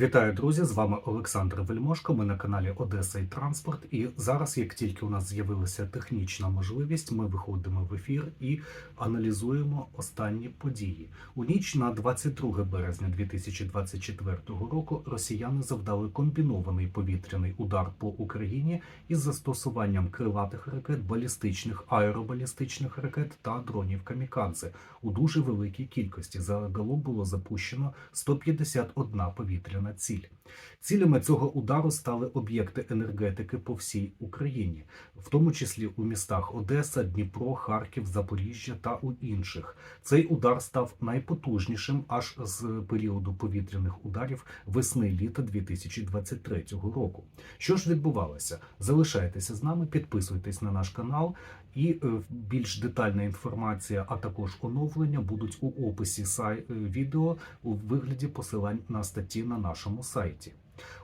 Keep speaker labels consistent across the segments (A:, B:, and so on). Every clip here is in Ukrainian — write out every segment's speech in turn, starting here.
A: Вітаю, друзі! З вами Олександр Вельмошко. Ми на каналі Одеса і Транспорт. І зараз, як тільки у нас з'явилася технічна можливість, ми виходимо в ефір і аналізуємо останні події. У ніч на 22 березня 2024 року росіяни завдали комбінований повітряний удар по Україні із застосуванням крилатих ракет, балістичних, аеробалістичних ракет та дронів камікадзе у дуже великій кількості. Загалом було запущено 151 повітряна ціль. Цілями цього удару стали об'єкти енергетики по всій Україні, в тому числі у містах Одеса, Дніпро, Харків, Запоріжжя та у інших. Цей удар став найпотужнішим аж з періоду повітряних ударів весни-літа 2023 року. Що ж відбувалося? Залишайтеся з нами, підписуйтесь на наш канал, і е, більш детальна інформація, а також оновлення будуть у описі е, відео у вигляді посилань на статті на нашому сайті.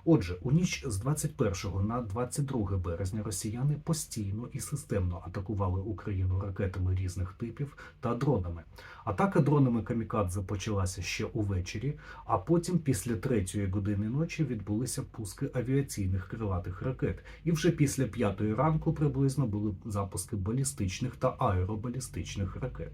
A: Отже, у ніч з 21 на 22 березня росіяни постійно і системно атакували Україну ракетами різних типів та дронами. Атака дронами камікадзе почалася ще увечері, а потім, після третьої години ночі, відбулися пуски авіаційних крилатих ракет. І вже після п'ятої ранку приблизно були запуски балістичних та аеробалістичних ракет.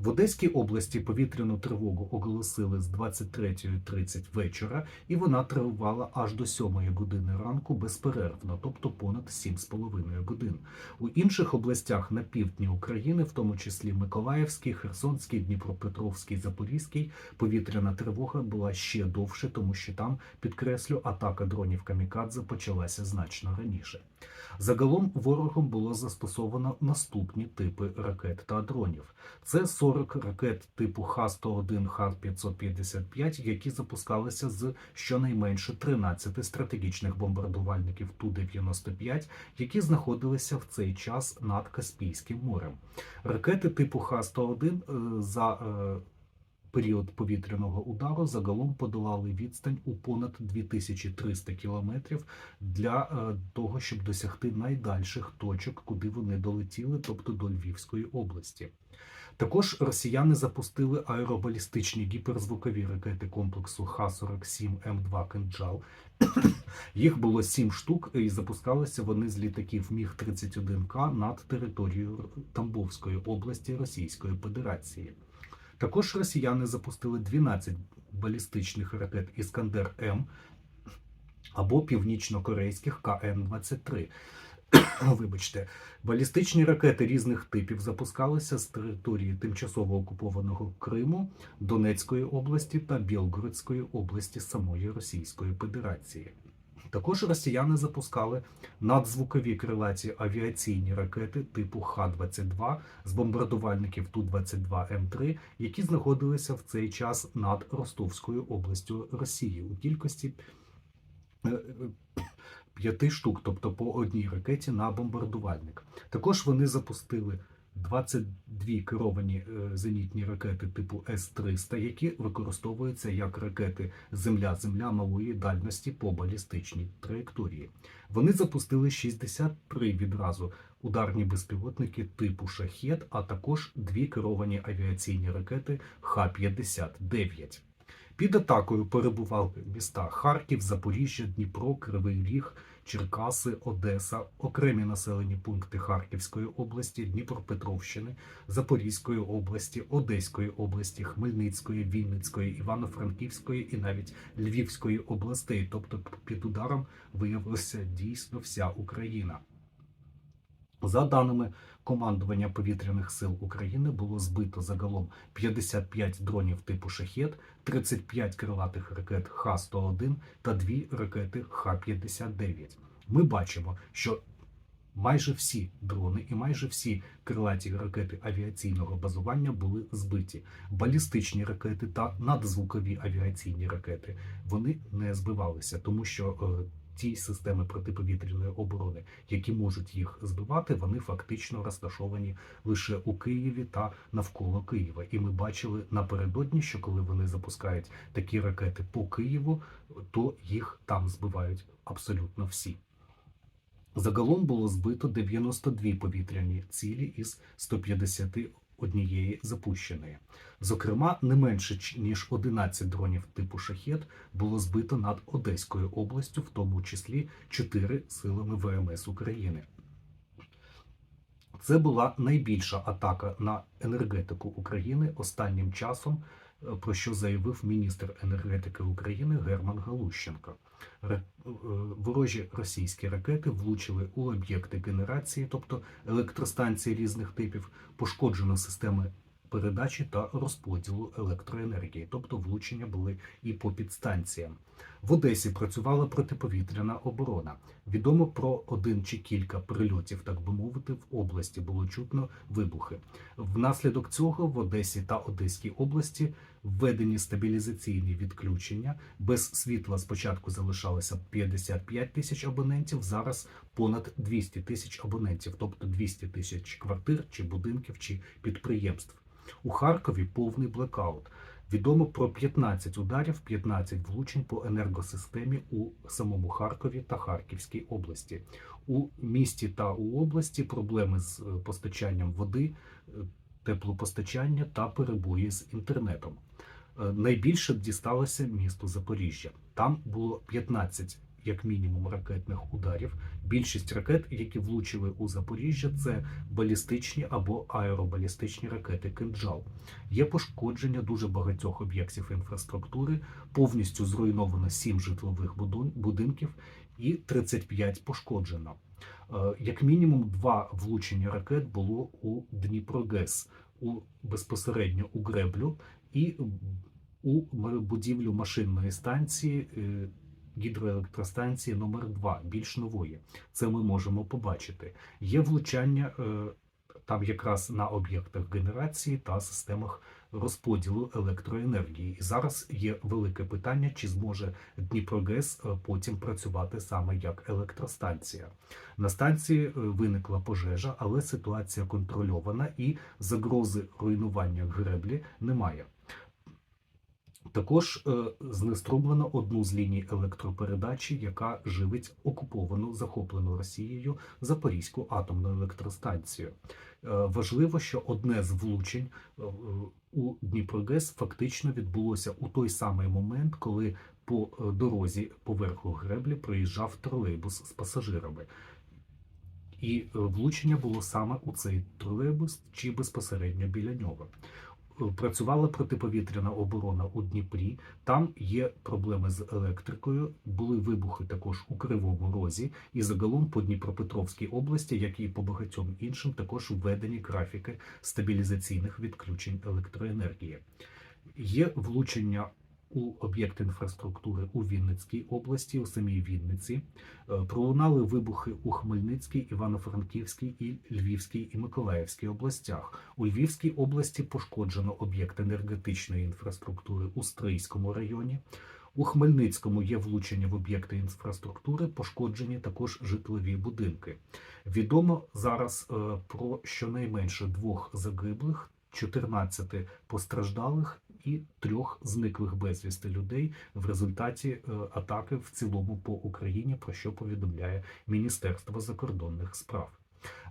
A: В Одеській області повітряну тривогу оголосили з 23.30 вечора, і вона тривала аж до 7 години ранку безперервно, тобто понад 7,5 годин. У інших областях на півдні України, в тому числі Миколаївський, Херсонський, Дніпропетровський, Запорізький, повітряна тривога була ще довше, тому що там, підкреслю, атака дронів камікадзе почалася значно раніше. Загалом ворогом було застосовано наступні типи ракет та дронів. Це 40 ракет типу Х-101, Х-555, які запускалися з щонайменше 13 стратегічних бомбардувальників Ту-95, які знаходилися в цей час над Каспійським морем. Ракети типу Х-101 е, за е, період повітряного удару загалом подолали відстань у понад 2300 кілометрів для е, того, щоб досягти найдальших точок, куди вони долетіли, тобто до Львівської області. Також росіяни запустили аеробалістичні гіперзвукові ракети комплексу Х-47М2 «Кинджал». Їх було сім штук, і запускалися вони з літаків Міг-31К над територією Тамбовської області Російської Федерації. Також росіяни запустили 12 балістичних ракет Іскандер М або північно-корейських КН-23. Вибачте, балістичні ракети різних типів запускалися з території тимчасово окупованого Криму, Донецької області та Білгородської області самої Російської Федерації. Також росіяни запускали надзвукові крилаті авіаційні ракети типу Х-22 з бомбардувальників Ту-22М3, які знаходилися в цей час над Ростовською областю Росії у кількості е, е, п'яти штук, тобто по одній ракеті на бомбардувальник. Також вони запустили 22 керовані е, зенітні ракети типу С-300, які використовуються як ракети Земля-Земля малої дальності по балістичній траєкторії. Вони запустили 63 відразу ударні безпілотники типу Шахет, а також дві керовані авіаційні ракети Х-59. Під атакою перебували міста Харків, Запоріжжя, Дніпро, Кривий Ріг, Черкаси, Одеса, окремі населені пункти Харківської області, Дніпропетровщини, Запорізької області, Одеської області, Хмельницької, Вінницької, Івано-Франківської і навіть Львівської областей. Тобто під ударом виявилася дійсно вся Україна. За даними командування повітряних сил України, було збито загалом 55 дронів типу Шахет, 35 крилатих ракет Х-101 та 2 ракети Х-59. Ми бачимо, що майже всі дрони і майже всі крилаті ракети авіаційного базування були збиті. Балістичні ракети та надзвукові авіаційні ракети вони не збивалися, тому що е, ті системи протиповітряної оборони, які можуть їх збивати, вони фактично розташовані лише у Києві та навколо Києва. І ми бачили напередодні, що коли вони запускають такі ракети по Києву, то їх там збивають абсолютно всі. Загалом було збито 92 повітряні цілі із 151 однієї запущеної. Зокрема, не менше ніж 11 дронів типу шахет було збито над Одеською областю, в тому числі 4 силами ВМС України. Це була найбільша атака на енергетику України останнім часом, про що заявив міністр енергетики України Герман Галущенко. Е, Ворожі російські ракети влучили у об'єкти генерації, тобто електростанції різних типів, пошкоджено системи передачі та розподілу електроенергії, тобто влучення були і по підстанціям. В Одесі працювала протиповітряна оборона. Відомо про один чи кілька прильотів, так би мовити, в області було чутно вибухи. Внаслідок цього в Одесі та Одеській області введені стабілізаційні відключення. Без світла спочатку залишалося 55 тисяч абонентів, зараз понад 200 тисяч абонентів, тобто 200 тисяч квартир чи будинків чи підприємств. У Харкові повний блекаут. Відомо про 15 ударів, 15 влучень по енергосистемі у самому Харкові та Харківській області. У місті та у області проблеми з е, постачанням води, е, теплопостачання та перебої з інтернетом. Е, Найбільше дісталося місту Запоріжжя. Там було 15 як мінімум ракетних ударів. Більшість ракет, які влучили у Запоріжжя, це балістичні або аеробалістичні ракети «Кинджал». Є пошкодження дуже багатьох об'єктів інфраструктури, повністю зруйновано 7 житлових будинків і 35 пошкоджено. Е, Як мінімум два влучення ракет було у Дніпрогес, у безпосередньо у греблю і у будівлю машинної станції. Гідроелектростанції номер 2 більш нової. Це ми можемо побачити. Є влучання е, там якраз на об'єктах генерації та системах розподілу електроенергії. І зараз є велике питання, чи зможе Дніпрогес е, потім працювати саме як електростанція. На станції е, виникла пожежа, але ситуація контрольована і загрози руйнування греблі немає. Також е, знеструмлено одну з ліній електропередачі, яка живить окуповану захоплену Росією Запорізьку атомну електростанцію. Е, важливо, що одне з влучень е, у Дніпрогес фактично відбулося у той самий момент, коли по дорозі поверху греблі проїжджав тролейбус з пасажирами. І е, влучення було саме у цей тролейбус чи безпосередньо біля нього. Е, Працювала протиповітряна оборона у Дніпрі. Там є проблеми з електрикою. Були вибухи також у Кривому Розі, і загалом по Дніпропетровській області, як і по багатьом іншим, також введені графіки стабілізаційних відключень електроенергії. Є влучення у об'єкт інфраструктури у Вінницькій області, у самій Вінниці. Е, Пролунали вибухи у Хмельницькій, Івано-Франківській і Львівській і Миколаївській областях. У Львівській області пошкоджено об'єкт енергетичної інфраструктури у Стрийському районі. У Хмельницькому є влучення в об'єкти інфраструктури, пошкоджені також житлові будинки. Відомо зараз е, про щонайменше двох загиблих, 14 постраждалих і трьох зниклих безвісти людей в результаті е, атаки в цілому по Україні, про що повідомляє Міністерство закордонних справ.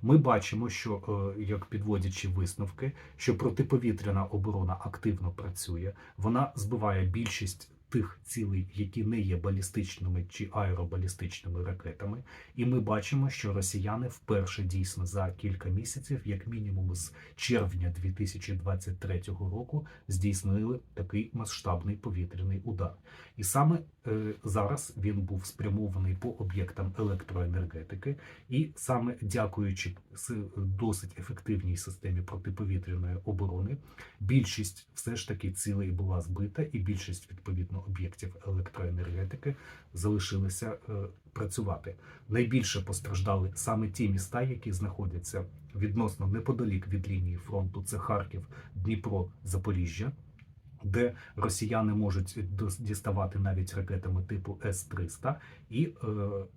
A: Ми бачимо, що е, як підводячи висновки, що протиповітряна оборона активно працює, вона збиває більшість тих цілей, які не є балістичними чи аеробалістичними ракетами, і ми бачимо, що росіяни вперше дійсно за кілька місяців, як мінімум з червня 2023 року, здійснили такий масштабний повітряний удар. І саме е, зараз він був спрямований по об'єктам електроенергетики, і саме дякуючи досить ефективній системі протиповітряної оборони, більшість все ж таки цілей була збита, і більшість відповідно об'єктів електроенергетики залишилися е, працювати. Найбільше постраждали саме ті міста, які знаходяться відносно неподалік від лінії фронту. Це Харків, Дніпро, Запоріжжя. Де росіяни можуть діставати навіть ракетами типу С-300 і е,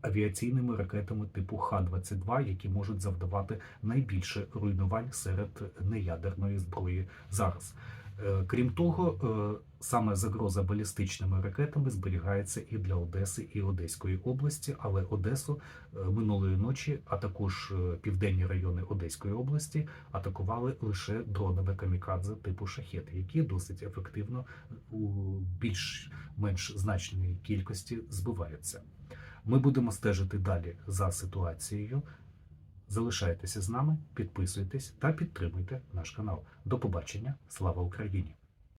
A: авіаційними ракетами типу Х-22, які можуть завдавати найбільше руйнувань серед неядерної зброї зараз. Е, Крім того, е, саме загроза балістичними ракетами зберігається і для Одеси і Одеської області, але Одесу е, минулої ночі, а також південні райони Одеської області атакували лише дронами камікадзе типу шахет, які досить ефективно у більш-менш значній кількості збиваються. Ми будемо стежити далі за ситуацією. Залишайтеся з нами, підписуйтесь та підтримуйте наш канал. До побачення. Слава Україні!